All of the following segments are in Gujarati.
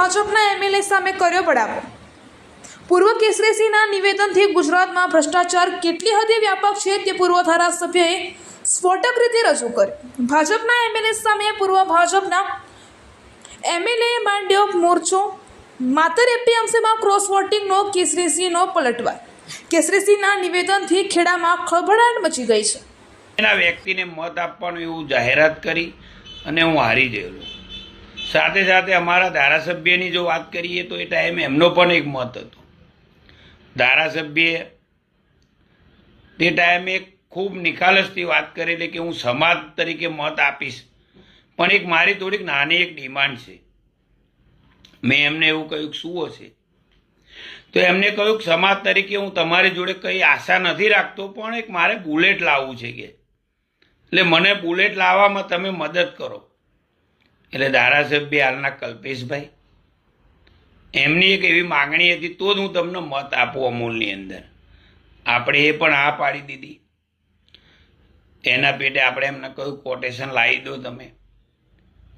ભાજપના એમએલએ સામે કર્યો પડાવો પૂર્વ કેસરીસિંહના નિવેદનથી ગુજરાતમાં ભ્રષ્ટાચાર કેટલી હદે વ્યાપક છે તે પૂર્વ ધારાસભ્યએ સ્ફોટક રીતે રજૂ કર્યું. ભાજપના એમએલએ સામે પૂર્વ ભાજપના એમએલએ માંડ્યો મોરચો. માતર એપીએમસીમાં ક્રોસ વોટિંગનો કેસરીસિંહનો પલટવાર. કેસરીસિંહના નિવેદનથી ખેડામાં ખળભળાટ મચી ગઈ છે. એના વ્યક્તિને મત આપવાનું એવું જાહેરાત કરી અને હું હારી ગયેલો. સાથે સાથે અમારા ધારાસભ્યની જો વાત કરીએ તો એ ટાઈમે એમનો પણ એક મત હતો. ધારાસભ્યએ તે ટાઈમે ખૂબ નિખાલસથી વાત કરેલી કે હું સમાજ તરીકે મત આપીશ. પણ એક મારી થોડીક નાની એક ડિમાન્ડ છે. મેં એમને એવું કહ્યું શું હશે તો એમને કહ્યું કે સમાજ તરીકે હું તમારી જોડે કંઈ આશા નથી રાખતો, પણ એક મારે બુલેટ લાવવું છે કે. એટલે મને બુલેટ લાવવામાં તમે મદદ કરો. એટલે ધારાસભ્ય હાલના કલ્પેશભાઈ. એમની એક એવી માગણી હતી, તો જ હું તમને મત આપું અમૂલની અંદર. આપણે એ પણ આ પાડી દીધી. એના પેટે આપણે એમને કહ્યું કોટેશન લાવી દો તમે.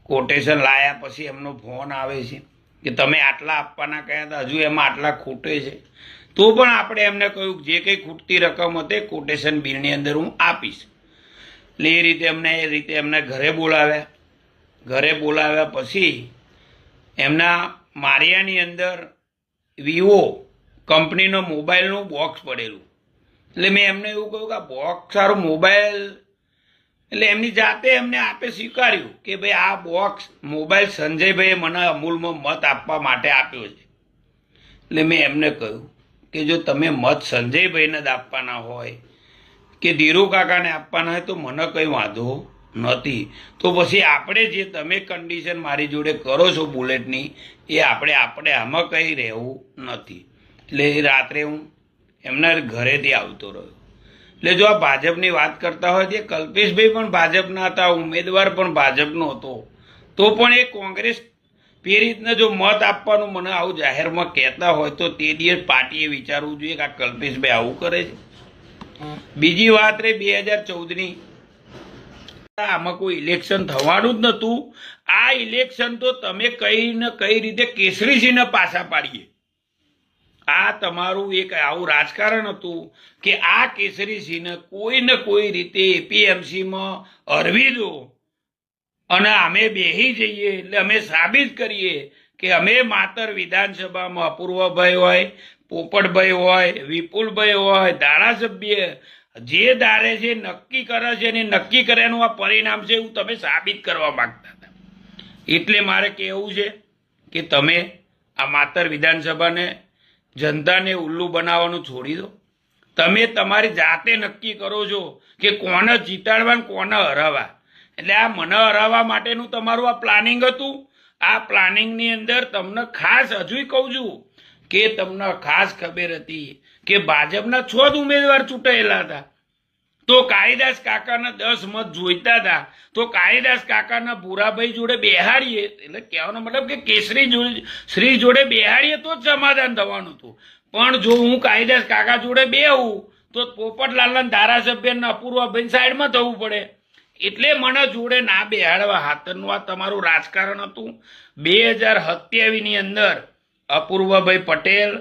કોટેશન લાયા પછી એમનો ફોન આવે છે કે, તમે આટલા આપવાના કહ્યા હતા? હજુ એમાં આટલા ખૂટે છે. તો પણ આપણે એમને કહ્યું, જે કંઈ ખૂટતી રકમ હતી કોટેશન બિલની અંદર હું આપીશ. એટલે એ રીતે અમને એ રીતે એમને ઘરે બોલાવ્યા. ઘરે બોલાવ્યા પછી એમના મારિયાની અંદર વિવો કંપનીનો મોબાઈલનું બોક્સ પડેલું. એટલે મેં એમને એવું કહ્યું કે બોક્સ સારું મોબાઈલ, એટલે એમની જાતે એમને આપે સ્વીકાર્યું કે ભાઈ આ બોક્સ મોબાઈલ સંજયભાઈએ મને અમૂલમાં મત આપવા માટે આપ્યો છે. એટલે મેં એમને કહ્યું કે જો તમે મત સંજયભાઈને જ આપવાના હોય કે ધીરુ કાકાને આપવાના હોય તો મને કંઈ વાંધો નથી તો પછી આપણે જે તમે કન્ડિશન મારી જોડે કરો છો બુલેટની એ આપણે આપણે આમાં કંઈ રહેવું નથી. એટલે રાત્રે હું એમના ઘરેથી આવતો રહ્યો. એટલે જો આ ભાજપની વાત કરતા હોય તે કલ્પેશભાઈ પણ ભાજપના હતા, ઉમેદવાર પણ ભાજપનો હતો. તો પણ એ કોંગ્રેસ એ રીતના જો મત આપવાનું મને આવું જાહેરમાં કહેતા હોય તો તે દિવસ પાર્ટીએ વિચારવું જોઈએ કે આ કલ્પેશભાઈ આવું કરે છે. બીજી વાત રે, બે હજાર ચૌદની આમાં કોઈ ઇલેક્શન થવાનું જ નહોતું. આ ઇલેક્શન તો તમે કઈ ને કઈ રીતે કેસરીસિંહને પાછા પાડીએ. આ તમારું એક આવું રાજકારણ હતું કે આ કેસરીસિંહને કોઈ ને કોઈ રીતે એપીએમસીમાં હરવી દો. અને અમે બેહી જઈએ એટલે અમે સાબિત કરીએ કે અમે માતર વિધાનસભામાં અપૂર્વભાઈ હોય, પોપટભાઈ હોય, વિપુલભાઈ હોય, ધારાસભ્ય જે ધારે છે, નક્કી કરે છે ને નક્કી કર્યાનું આ પરિણામ છે એવું તમે સાબિત કરવા માંગતા હતા. એટલે મારે કહેવું છે કે તમે આ માતર વિધાનસભાને જનતાને ઉલ્લુ બનાવવાનું છોડી દો. તમે તમારી જાતે નક્કી કરો છો કે કોને જીતાડવા ને કોને હરાવવા. એટલે આ મને હરાવવા માટેનું તમારું આ પ્લાનિંગ હતું. આ પ્લાનિંગની અંદર તમને ખાસ હજુય કહું છું કે તમને ખાસ ખબર હતી કે ભાજપના છ જ ઉમેદવાર ચૂંટાયેલા હતા. તો કાળીદાસ કાકાના દસ મત જોઈતા હતા. તો કાળીદાસ કાકાના ભૂરાભાઈ જોડે બેહાડીએ, એટલે કહેવાનો મતલબ કે કેસરી શ્રી જોડે બેહાડીએ તો જ સમાધાન થવાનું હતું. પણ જો હું કાળીદાસ કાકા જોડે બેહું, તો પોપટલાલના ધારાસભ્યના અપૂર્વાભાઈ સાઈડમાં થવું પડે. એટલે મને જોડે ના બેહાડવા હાથરનું આ તમારું રાજકારણ હતું. બે હજાર સત્યાવીસની અંદર અપૂર્વભાઈ પટેલ,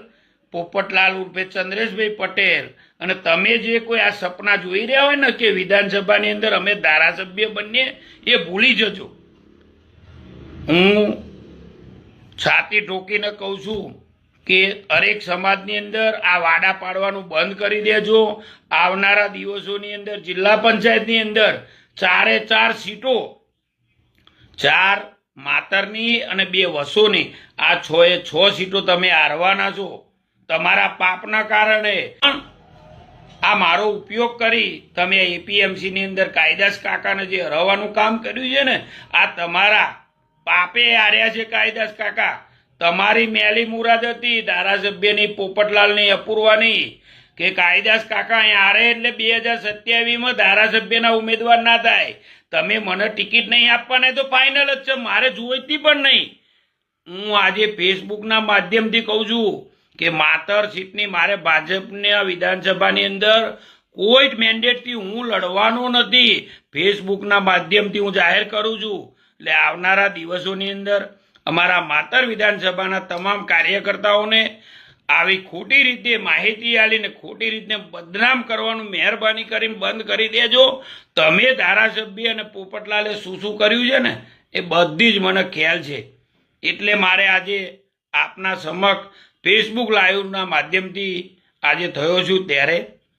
પોપટલાલ ઉર્ફે ચંદ્રેશભાઈ પટેલ. અને તમે જે કોઈ આ સપના જોઈ રહ્યા હોય ને કે વિધાનસભાની અંદર અમે ધારાસભ્ય બનીએ, એ ભૂલી જજો. હું છાતી ઠોકીને કહું છું કે હરેક સમાજની અંદર આ વાડા પાડવાનું બંધ કરી દેજો. આવનારા દિવસોની અંદર, જિલ્લા પંચાયતની અંદર ચારે ચાર સીટો, ચાર માતરની અને બે વસુની. આ છ એ છ સીટો તમે હારવાના છો. તમારા પાપના કારણે. આ મારો ઉપયોગ કરી તમે એપીએમસી ની અંદર કાયદાસ કાકાને જે હરાવવાનું કામ કર્યું છે ને, આ તમારા પાપે હાર્યા છે કાયદાસ કાકા. તમારી મેલી મુરાદ હતી, ધારાસભ્યની પોપટલાલની અપૂર્વાની. કે કાયદાસ કાકા અહીંયા આરે એટલે બે હજાર સત્યાવીસમાં ધારાસભ્યના ઉમેદવાર ના થાય. તમે મને ટિકિટ નહીં આપવાના તો ફાઇનલ જ છે, મારે જોઈતી પણ નહીં. હું આજે ફેસબુકના માધ્યમથી કહું છું કે માતર સીટની મારે ભાજપને વિધાનસભાની અંદર કોઈ જ મેન્ડેટથી હું લડવાનો નથી. ફેસબુકના માધ્યમથી હું જાહેર કરું છું. એટલે આવનારા દિવસોની અંદર અમારા માતર વિધાનસભાના તમામ કાર્યકર્તાઓને આવી ખોટી રીતે માહિતી આલીને ખોટી રીતે બદનામ કરવાનું મહેરબાની કરીને બંધ કરી દેજો. તમે ધારાસભ્ય અને પોપટલાલે શું શું કર્યું છે ને? એ બધી જ મને ખ્યાલ છે. એટલે મારે આજે આપના સમક્ષ ફેસબુક લાઈવના માધ્યમથી આજે થયો છું ત્યારે